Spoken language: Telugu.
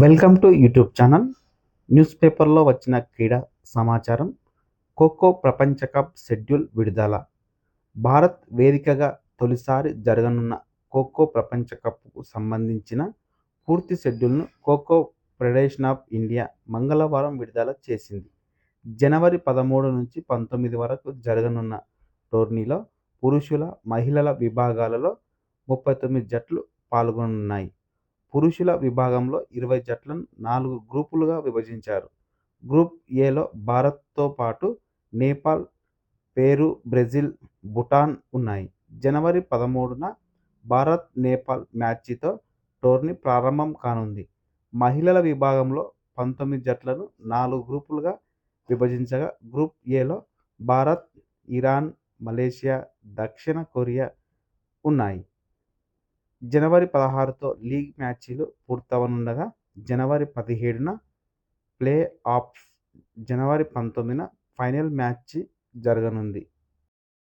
Welcome to YouTube channel. News పేపర్లో వచ్చిన క్రీడా సమాచారం. ఖోఖో ప్రపంచ కప్ షెడ్యూల్ విడుదల. భారత్ వేదికగా తొలిసారి జరగనున్న ఖోఖో ప్రపంచ కప్కు సంబంధించిన పూర్తి షెడ్యూల్ను ఖోఖో ఫెడరేషన్ ఆఫ్ ఇండియా మంగళవారం విడుదల చేసింది. జనవరి పదమూడు నుంచి పంతొమ్మిది వరకు జరగనున్న టోర్నీలో పురుషుల మహిళల విభాగాలలో ముప్పై తొమ్మిది జట్లు పాల్గొనున్నాయి. పురుషుల విభాగంలో ఇరవై జట్లను నాలుగు గ్రూపులుగా విభజించారు. గ్రూప్ ఏలో భారత్తో పాటు నేపాల్ పేరు బ్రెజిల్ భూటాన్ ఉన్నాయి. జనవరి పదమూడున భారత్ నేపాల్ మ్యాచ్తో టోర్నీ ప్రారంభం కానుంది. మహిళల విభాగంలో పంతొమ్మిది జట్లను నాలుగు గ్రూపులుగా విభజించగా గ్రూప్ ఏలో భారత్ ఇరాన్ మలేషియా దక్షిణ కొరియా ఉన్నాయి. జనవరి పదహారుతో లీగ్ మ్యాచ్లు పూర్తవనుండగా జనవరి పదిహేడున ప్లే ఆఫ్ జనవరి పంతొమ్మిదిన ఫైనల్ మ్యాచ్ జరగనుంది.